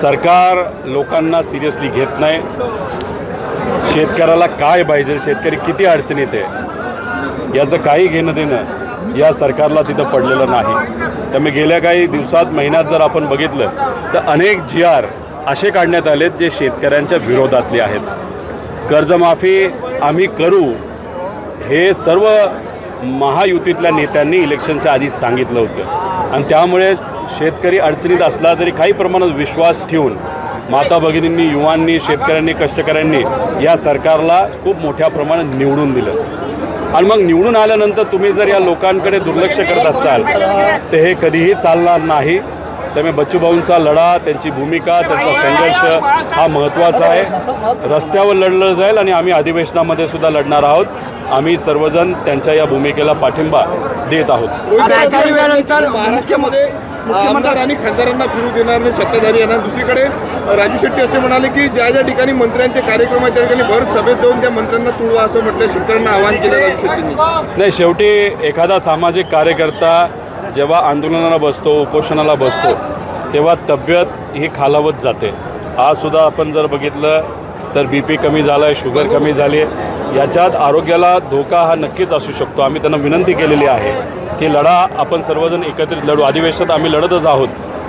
सरकार लोकांना सिरियसली घेत नाही. शेतकऱ्याला काय पाहिजे? शेतकरी किती अडचणीत आहे? याचं काही घेणं देणं या सरकारला तिथं पडलेलं नाही. त्यामुळे गेल्या काही दिवसात महिन्यात जर आपण बघितलं तर अनेक जी आर असे काढण्यात आलेत जे शेतकऱ्यांच्या विरोधातले आहेत. कर्जमाफी आम्ही करू हे सर्व महायुतीतल्या नेत्यांनी इलेक्शनच्या आधी सांगितलं होतं. आणि त्यामुळे शेतकरी अडचणीत असला तरी काही प्रमाणात विश्वास ठेवून माता भगिनींनी युवांनी शेतकऱ्यांनी कष्टकऱ्यांनी या सरकारला खूप मोठ्या प्रमाणात निवडून दिलं. आणि मग निवडून आल्यानंतर तुम्ही जर या लोकांकडे दुर्लक्ष करत असाल तर हे कधीही चालणार नाही. त्यामुळे बच्चूभाऊंचा लढा त्यांची भूमिका त्यांचा संघर्ष हा महत्त्वाचा आहे. रस्त्यावर लढलं जाईल आणि आम्ही अधिवेशनामध्ये सुद्धा लढणार आहोत. आम्ही सर्वजण त्यांच्या या भूमिकेला पाठिंबा देत आहोत. काही वेळानंतर महाराष्ट्रामध्ये आमदार आणि खासदारांना फिरू देणार नाही सत्ताधारी येणार. दुसरीकडे राजू शेट्टी असे म्हणाले की ज्या ज्या ठिकाणी मंत्र्यांचे कार्यक्रम आहेत त्या ठिकाणी भर सभेत जाऊन त्या मंत्र्यांना तुळवा असं म्हटलं. शेतकऱ्यांना आवाहन केलं राजू शेट्टींनी. नाही शेवटी एखादा सामाजिक कार्यकर्ता जेव्हा आंदोलनाला बसतो उपोषणाला बसतो तेव्हा तब्येत ही खालावत जाते. आज सुद्धा आपण जर बघितलं तर बी पी कमी झाला आहे शुगर कमी झाली आहे याच्यात आरोग्याला धोका हा नक्कीच असू शकतो. आम्ही त्यांना विनंती केलेली आहे की लढा आपण सर्वजण एकत्रित लढू. अधिवेशनात आम्ही लढतच आहोत.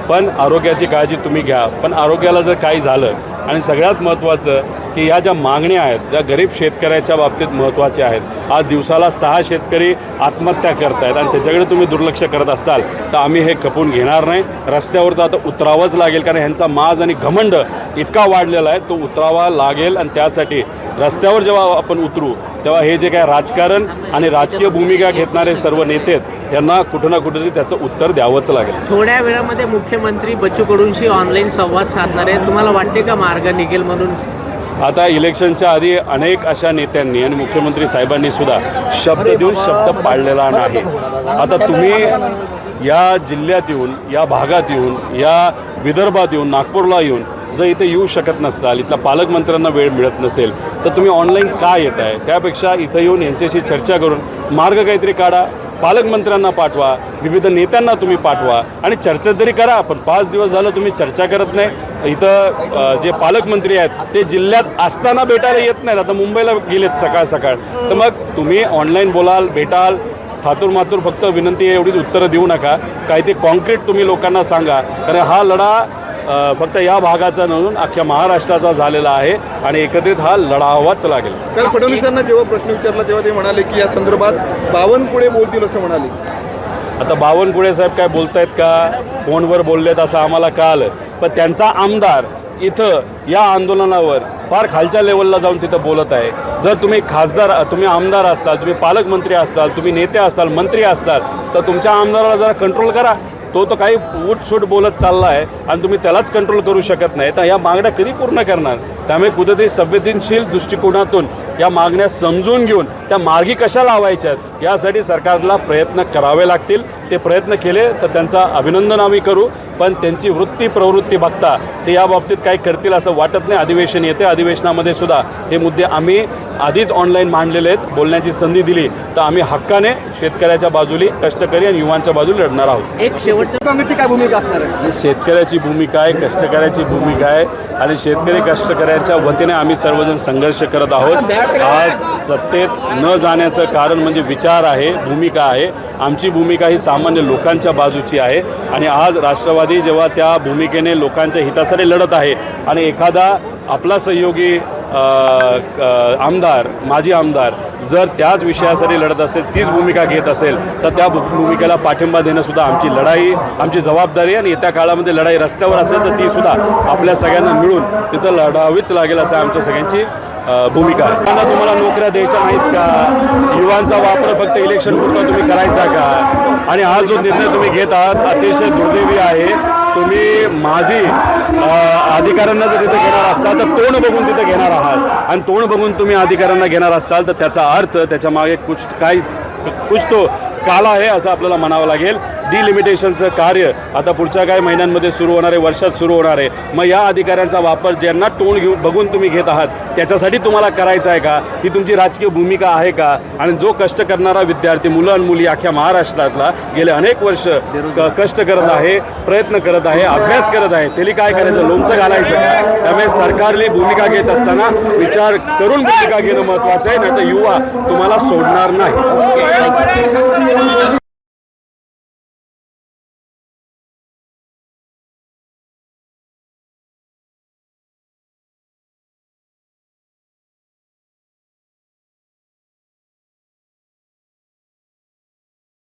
पण आरोग्याची काळजी तुम्ही घ्या. पण आरोग्याला जर काही झालं आणि सगळ्यात महत्त्वाचं की या ज्या मागण्या आहेत ज्या गरीब शेतकऱ्याच्या बाबतीत महत्त्वाच्या आहेत आज दिवसाला सहा शेतकरी आत्महत्या करत आहेत आणि त्याच्याकडे तुम्ही दुर्लक्ष करत असाल तर आम्ही हे खपून घेणार नाही. रस्त्यावर तर आता उतरावंच लागेल कारण ह्यांचा माज आणि घमंड इतका वाढलेला आहे. तो उतरावा लागेल आणि त्यासाठी रस्त्यावर जेव्हा आपण उतरू तेव्हा हे जे काय राजकारण आणि राजकीय भूमिका घेतणारे सर्व नेते आहेत यांना कुठं ना कुठेतरी त्याचं उत्तर द्यावंच लागेल. थोड्या वेळामध्ये मुख्यमंत्री बच्चू कडूंशी ऑनलाईन संवाद साधणार आहे तुम्हाला वाटते का मार्ग निघेल म्हणून? आता इलेक्शनच्या आधी अनेक अशा नेत्यांनी आणि मुख्यमंत्री साहेबांनी सुद्धा शब्द देऊन शब्द पाळलेला नाही. आता तुम्ही या जिल्ह्यात येऊन या भागात येऊन या विदर्भात येऊन नागपूरला येऊन जर इथे येऊ शकत नसाल इथल्या पालकमंत्र्यांना वेळ मिळत नसेल तर तुम्ही ऑनलाईन का येत आहे? त्यापेक्षा इथं येऊन यांच्याशी चर्चा करून मार्ग काहीतरी काढा पालकमंत्र्यांना पाठवा विविध नेत्यांना तुम्ही पाठवा आणि चर्चा तरी करा. पण पाच दिवस झालं तुम्ही चर्चा करत नाही. इथं जे पालकमंत्री आहेत ते जिल्ह्यात असताना भेटायला येत नाहीत. आता मुंबईला गेलेत सकाळ सकाळ. तर मग तुम्ही ऑनलाईन बोलाल भेटाल. थातूर मातूर फक्त विनंती आहे एवढीच उत्तरं देऊ नका. काही ते कॉन्क्रीट तुम्ही लोकांना सांगा. कारण हा लढा फक्त या भागाचा नसून अख्ख्या महाराष्ट्राचा झालेला आहे आणि एकत्रित हा लढावाच लागेल काल फडणवीसांना जेव्हा प्रश्न विचारला तेव्हा ते म्हणाले की या संदर्भात बावनकुळे बोलतील असं म्हणाले. आता बावनकुळे साहेब काय बोलतायत का? फोनवर बोललेत असं आम्हाला कळालं. पण त्यांचा आमदार इथं या आंदोलनावर फार खालच्या लेवलला जाऊन तिथं बोलत आहे. जर तुम्ही खासदार तुम्ही आमदार असाल तुम्ही पालकमंत्री असाल तुम्ही नेते असाल मंत्री असाल तर तुमच्या आमदाराला जरा कंट्रोल करा. तो तर काही उठसूट बोलत चालला आहे आणि तुम्ही त्यालाच कंट्रोल करू शकत नाही. तर या मागण्या कधी पूर्ण करणार? त्यामुळे कुठेतरी संवेदनशील दृष्टिकोनातून या मागण्या समजून घेऊन त्या मार्गी कशा लावायच्यात? यासाठी सरकारला प्रयत्न करावे लागतील. ते प्रयत्न केले तर त्यांचा अभिनंदन आम्ही करू. पण त्यांची वृत्ती प्रवृत्ती बघता ते या बाबतीत काही करतील असं वाटत नाही. अधिवेशन येते. अधिवेशनामध्ये सुद्धा हे मुद्दे आम्ही आधीच ऑनलाईन मांडलेले आहेत. बोलण्याची संधी दिली तर आम्ही हक्काने शेतकऱ्याच्या बाजूली कष्टकरी आणि युवांच्या बाजूली लढणार आहोत. एक शेवटचं काय भूमिका असणार आहे? शेतकऱ्याची भूमिका आहे कष्टकऱ्याची भूमिका आहे आणि शेतकरी कष्टकऱ्यांच्या वतीने आम्ही सर्वजण संघर्ष करत आहोत. आज सत्तेत न जाण्याचं कारण म्हणजे विचार आहे भूमिका आहे. आमची भूमिका ही सामान्य लोकांच्या बाजूची आहे. आणि आज राष्ट्रवादी जेव्हा त्या भूमिकेने लोकांच्या हितासाठी लढत आहे आणि एखादा आपला सहयोगी आमदार माजी आमदार जर त्याच विषयासाठी लढत असेल तीच भूमिका घेत असेल तर त्या भूमिकेला पाठिंबा देणंसुद्धा आमची लढाई आमची जबाबदारी आणि येत्या काळामध्ये लढाई रस्त्यावर असेल तर तीसुद्धा आपल्या सगळ्यांना मिळून तिथं लढावीच लागेल असं आमच्या सगळ्यांची भूमिका. आहे त्यांना तुम्हाला नोकऱ्या द्यायच्या नाहीत का? युवांचा वापर फक्त इलेक्शन पुरता तुम्ही करायचा का? आणि हा जो निर्णय तुम्ही घेत आहात अतिशय दुर्दैवी आहे. तुम्ही माझी अधिकाऱ्यांना जर तिथे घेणार असाल तर तोंड बघून तिथे घेणार आहात. आणि तोंड बघून तुम्ही अधिकाऱ्यांना घेणार असाल तर त्याचा अर्थ त्याच्यामागे कुछ काहीच कुछ तो काला आहे असं आपल्याला म्हणावं लागेल. डिलिमिटेशनचं कार्य आता पुढच्या काही महिन्यांमध्ये सुरू होणार आहे वर्षात सुरू होणार आहे मग या अधिकाऱ्यांचा वापर ज्यांना तोंड घेऊन बघून तुम्ही घेत आहात त्याच्यासाठी तुम्हाला करायचं आहे का? ही तुमची राजकीय भूमिका आहे का? आणि जो कष्ट करणारा विद्यार्थी मुलं आणि मुली अख्ख्या महाराष्ट्रातला गेले अनेक वर्ष कष्ट करत आहे प्रयत्न करत आहे अभ्यास करत आहे त्याला काय करायचं? लोणचं घालायचं. का त्यामुळे सरकारने भूमिका घेत असताना विचार करून भूमिका घेणं महत्त्वाचं आहे नाही तर युवा तुम्हाला सोडणार नाही.